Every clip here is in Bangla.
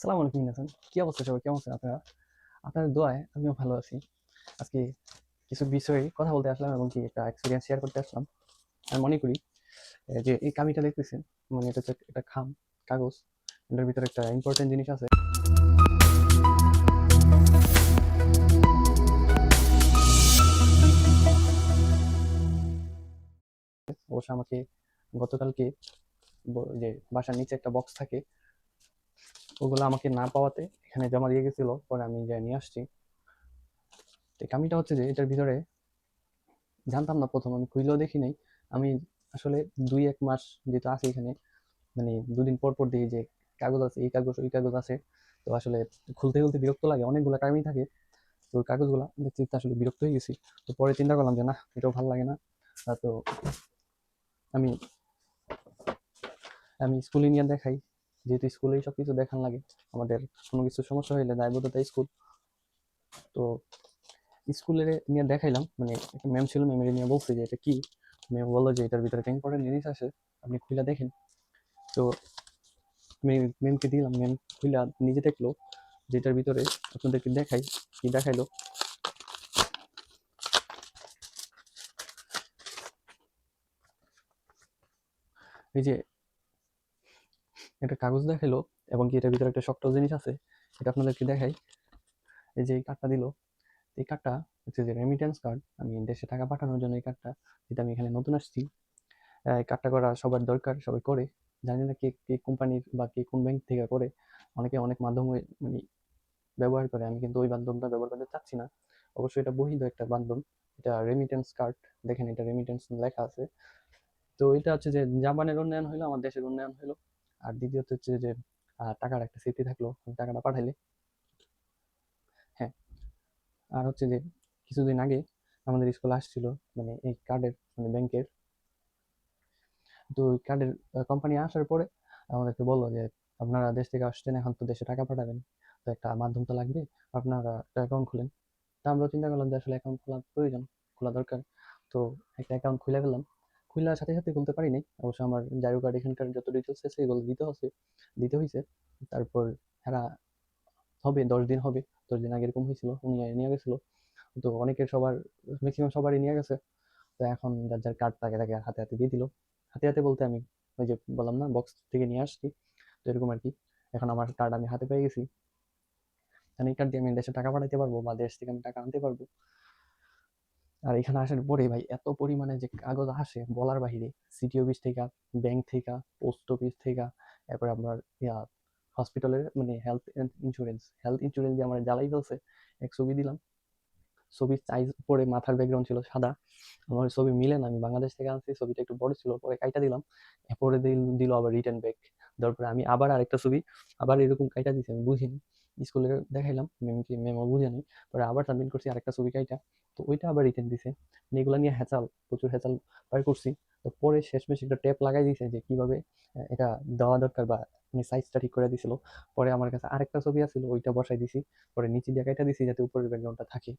আসসালামু আলাইকুম নাসান কি অবস্থা সবাই? কেমন আছেন আপনারা? আপনাদের দোয়ায় আমিও ভালো আছি। আজকে কিছু বিষয়ে কথা বলতে আসলাম এবং কি একটা এক্সপিরিয়েন্স শেয়ার করতে আসলাম। আমি মনে করি যে এই কামিটা দেখতেছেন মানে এটা হচ্ছে একটা খাম, কাগজ, এটার ভিতরে একটা ইম্পর্টেন্ট জিনিস আছে। অবশ্য আমাকে গতকালকে যে বাসার নিচে একটা বক্স থাকে ওগুলো আমাকে না পাওয়াতে এখানে জমা দিয়ে গেছিল, পরে আমি যাই নিয়ে আসছি। তো কামিটা হচ্ছে যে এটার ভিতরে জানতাম না প্রথম, আমি খুইলেও দেখি নাই। আমি আসলে দুই এক মাস যেহেতু আছে এখানে মানে দুদিন পর পর দিয়ে যে কাগজ আছে, এই কাগজ, ওই কাগজ আছে। তো আসলে খুলতে খুলতে বিরক্ত লাগে, অনেকগুলো কামি থাকে। তো কাগজগুলো দেখতে দেখতে আসলে বিরক্ত হয়ে গেছি। তো পরে চিন্তা করলাম যে না, এটাও ভালো লাগে না। তো আমি আমি স্কুলে নিয়ে দেখাই। যেহেতু স্কুলেই সব কিছু দেখান লাগে, আমাদের কোনো কিছু সমস্যা হইলে দায়বদ্ধতা স্কুল তো স্কুলে নিয়ে দেখাইলাম মানে একটা ম্যাম ছিল ম্যামের নিয়ে বলছে যে এটা কি? ম্যাম বলল যে এটার ভিতরে একটা ইম্পর্টেন্ট জিনিস আছে, আপনি খুলে দেখেন। তো ম্যামকে দিলাম ম্যাম খুলে নিজে দেখল যেটার ভিতরে আপনাদেরকে দেখাই, কি দেখাইলো। এই যে একটা কাগজ দেখাইলো এবং কি এটার ভিতরে একটা শক্ত জিনিস আছে এটা আপনাদেরকে দেখাই। এই যে এই কার্ডটা দিল, এই কার্ডটা হচ্ছে যে রেমিটেন্স কার্ড আমি দেশে টাকা পাঠানোর জন্য এই কার্ডটা যেটা আমি এখানে নতুন আসছি এই কার্ডটা করা সবার দরকার, সবাই করে। জানি না কে কে কোম্পানির বা কে কোন ব্যাংক থেকে করে, অনেকে অনেক মাধ্যমে মানে ব্যবহার করে, আমি কিন্তু ওই মাধ্যমটা ব্যবহার করতে চাচ্ছি না। অবশ্যই এটা বহিত একটা মাধ্যম, এটা রেমিটেন্স কার্ড দেখেন এটা রেমিটেন্স লেখা আছে। তো এটা হচ্ছে যে জাপানের উন্নয়ন হলো আমার দেশের উন্নয়ন হলো আর দ্বিতীয়ত হচ্ছে যে টাকার একটা স্মৃতি থাকল টাকাটা পাঠাইলে। হ্যাঁ আর হচ্ছে যে, কিছুদিন আগে আমাদের স্কুলে আসছিল মানে এই কার্ডের মানে ব্যাংকের তো ওই কার্ডের কোম্পানি আসার পরে আমাদেরকে বলল যে, আপনারা দেশ থেকে আসছেন, এখন তো দেশে টাকা পাঠাবেন। তো একটা মাধ্যম তো লাগবে, আপনারা একটা অ্যাকাউন্ট খুলেন। তা আমরা চিন্তা করলাম যে, আসলে অ্যাকাউন্ট খোলা প্রয়োজন, খোলা দরকার। তো একটা অ্যাকাউন্ট খুলে ফেললাম। খোলার সাথে সাথে খুলতে পারি নাই। অবশ্য আমার জায়গা কার্ড এখানকার যত ডিটেলস আছে এগুলো দিতে হচ্ছে, দিতে হয়েছে তারপর এরা হবে, দশ দিন হবে, দশ দিন আগে এরকম হয়েছিল উনি নিয়ে গেছিল। তো অনেকের সবার ম্যাক্সিমাম সবারই নিয়ে গেছে। তো এখন যার যার কার্ড থাকে তাকে হাতে হাতে দিয়ে দিল। হাতে হাতে বলতে আমি ওই যে বললাম না বক্স থেকে নিয়ে আসছি। তো এরকম আর কি, এখন আমার কার্ড আমি হাতে পেয়ে গেছি। এখন এই কার্ড দিয়ে আমি দেশে টাকা পাঠাতে পারব বা দেশ থেকে আমি টাকা আনতে পারব। আর এখানে আসার পরে ভাই এত পরিমাণে যে কাগজ আসে বলার বাহিরে সিটি অফিস থেকে ব্যাংক থেকে পোস্ট অফিস থেকে, এরপর আপনার হসপিটালের মানে হেলথ ইন্স্যুরেন্স হেলথ ইন্স্যুরেন্স দিয়ে আমার জ্বালাই ফেলছে, এক ছবি দিলাম। ছবির সাইজ পরে মাথার ব্যাকগ্রাউন্ড ছিল সাদা, আমার ছবি মিলে না, আমি বাংলাদেশ থেকে আনছি, ছবিটা একটু বড় ছিল, পরে কাইটা দিলাম, এরপরে দিল- দিল আবার রিটার্ন ব্যাক দেওয়ার পরে আমি আবার আরেকটা ছবি, আবার এরকম কাইটা দিছি, আমি বুঝিনি। স্কুলে দেখাইলাম ম্যামকে ম্যামও বুঝে নাই। পরে আবার সাবমিট করছি, আরেকটা ছবি কাইটা। তো ওইটা আবার রিটার্ন দিছে। মানে এগুলো নিয়ে হ্যাচাল প্রচুর হ্যাচাল পার করছি। তো পরে শেষমেশ একটা ট্যাপ লাগাই দিয়েছে যে কীভাবে এটা দেওয়া দরকার বা মানে সাইজটা ঠিক করে দিছিল। পরে আমার কাছে আরেকটা ছবি আছিল, ওইটা বসাই দিছি। পরে নিচে দিয়ে কাইটা দিছি যাতে উপরের ব্যাকগ্রাউন্ডটা থাকে।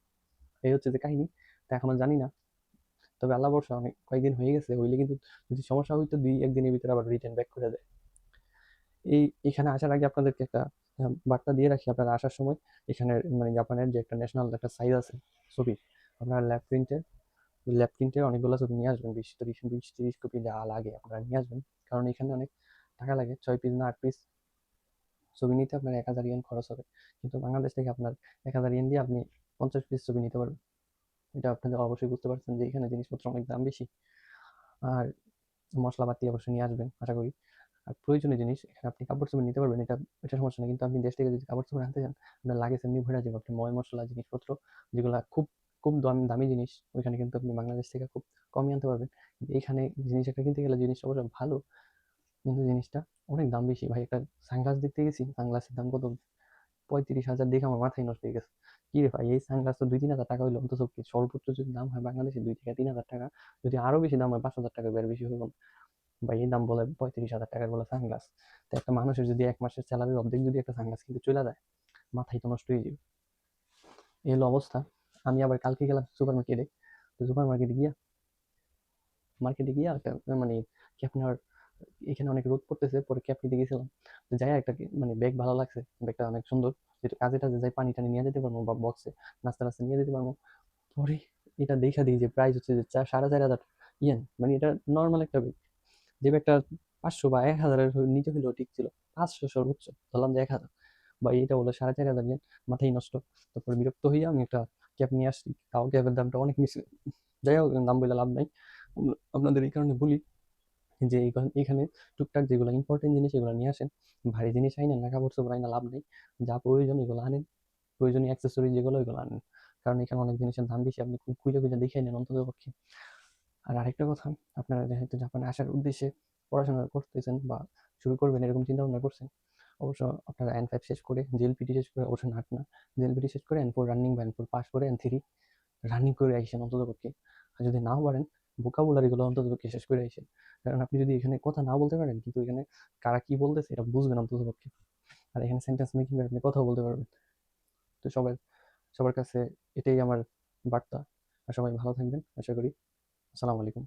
এই হচ্ছে যে কাহিনী। তা এখনও জানি না। তবে আল্লাহ বর্ষা অনেক কয়েকদিন হয়ে গেছে, হইলে কিন্তু যদি সমস্যা হইতো দুই একদিনের ভিতরে আবার রিটার্ন ব্যাক করে দেয়। এই, এখানে আসার আগে আপনাদেরকে একটা বার্তা দিয়ে রাখি আপনারা আসার সময়। এখানে মানে জাপানের যে একটা ন্যাশনাল একটা সাইজ আছে ছবি আপনারা ল্যাব প্রিন্টের ল্যাব প্রিন্টের অনেকগুলো ছবি নিয়ে আসবেন, বিশ তিরিশ বিশ তিরিশ কপি যা লাগে আপনারা নিয়ে আসবেন। কারণ এখানে অনেক টাকা লাগে, ছয় পিস না আট পিস ছবি নিতে আপনার এক হাজার ইয়েন খরচ হবে। কিন্তু বাংলাদেশ থেকে আপনার এক হাজার ইয়েন দিয়ে আপনি পঞ্চাশ পিস ছবি নিতে পারবেন। এটা আপনাদের অবশ্যই বুঝতে পারছেন যে এখানে জিনিসপত্র অনেক দাম বেশি। আর মশলাপাতি অবশ্যই নিয়ে আসবেন, আশা করি। আর প্রয়োজনীয় জিনিস, এখানে আপনি কাপড় চোপড় নিতে পারবেন, এটা এটা সমস্যা নেই। কিন্তু আপনি দেশ থেকে যদি কাপড় চোপড় আনতে চান, আপনার লাগেজ এমনি ভরে যাবে আপনি ময় মশলা জিনিসপত্র, যেগুলো খুব খুব দামি দামি জিনিস, ওইখানে কিন্তু আপনি বাংলাদেশ থেকে খুব কমই আনতে পারবেন। এইখানে জিনিস একটা কিনতে গেলে জিনিসটা অবশ্য ভালো, কিন্তু জিনিসটা অনেক দাম বেশি। ভাই, একটা সানগ্লাস দেখতে গেছি, সানগ্লাসের দাম কত? পঁয়ত্রিশ হাজার, দেখে আমার মাথায় নষ্ট হয়ে গেছে। কি রে ভাই, এই সানগ্লাস তো দুই তিন হাজার টাকা হইল, অন্তত সর্বোচ্চ যদি দাম হয় বাংলাদেশে দুই থেকে তিন হাজার টাকা, যদি আরও বেশি দাম হয় পাঁচ হাজার টাকা বের বেশি হইব ভাই এই দাম বলে পঁয়ত্রিশ হাজার টাকার বলে সানগ্লাস, তো একটা মানুষের যদি এক মাসের স্যালারির অর্ধেক যদি একটা সানগ্লাস কিন্তু চলে যায়, মাথায় তো নষ্ট হয়ে যাবে। এই হলো অবস্থা। আমি আবার কালকে গেলাম সুপার মার্কেটে তো সুপার মার্কেটে গিয়া মার্কেটে গিয়া একটা মানে কি আপনার এখানে অনেক রোদ পড়তেছে, পরে ক্যাপ নিতে গেছিলাম। তো যাই একটা মানে ব্যাগ ভালো লাগছে, ব্যাগটা অনেক সুন্দর, যেটা কাজে টাজে যাই পানি টানি নিয়ে যেতে পারব বা বক্সে নাস্তা নাস্তা নিয়ে যেতে পারব। পরে এটা দেখা দিই যে প্রাইস হচ্ছে যে চার সাড়ে চার হাজার ইয়েন মানে এটা নর্মাল একটা ব্যাগ যে ব্যাগটা পাঁচশো বা এক হাজারের নিচে হলেও ঠিক ছিল। পাঁচশো সর্বোচ্চ, ধরলাম যে এক হাজার। বা এইটা বলে সাড়ে চার হাজার মাথায় নষ্ট। তারপরে বিরক্ত হয়ে আমি একটা ক্যাব নিয়ে আসছি। তাও ক্যাবের দামটা অনেক বেশি। যাই হোক, দাম বলে লাভ নাই। আপনাদের এই কারণে বলি যে এখানে টুকটাক যেগুলো ইম্পর্টেন্ট জিনিস এগুলো নিয়ে আসেন। ভারী জিনিস আইনেন না কাপড় চোপড় আইনা লাভ নেই। যা প্রয়োজন এগুলো আনেন। প্রয়োজনীয় অ্যাক্সেসরি যেগুলো এগুলো আনেন। কারণ এখানে অনেক জিনিসের দাম বেশি। আপনি খুব খুঁজে খুঁজে দেখে নেন অন্তত পক্ষে আর আরেকটা কথা, আপনারা যেহেতু জাপানে আসার উদ্দেশ্যে পড়াশোনা করতেছেন বা শুরু করবেন এরকম চিন্তা ভাবনা করছেন, অবশ্য আপনারা এন ফাইভ শেষ করে জেএলপিটি শেষ করে, অবশ্য নাট না জেএলপিটি শেষ করে এন ফোর রানিং বা এন ফোর পাস করে এন থ্রি রানিং করে আইসেন অন্তত পক্ষে আর যদি নাও পারেন ভোকাবুলারিগুলো অন্তত পক্ষে শেষ করে আইসেন কারণ আপনি যদি এখানে কথা না বলতে পারেন, কিন্তু এখানে কারা কি বলতেছে এটা বুঝবেন অন্তত পক্ষে আর এখানে সেন্টেন্স মেকিং আপনি কথাও বলতে পারবেন। তো সবার সবার কাছে এটাই আমার বার্তা। আর সবাই ভালো থাকবেন, আশা করি আসসালামু আলাইকুম।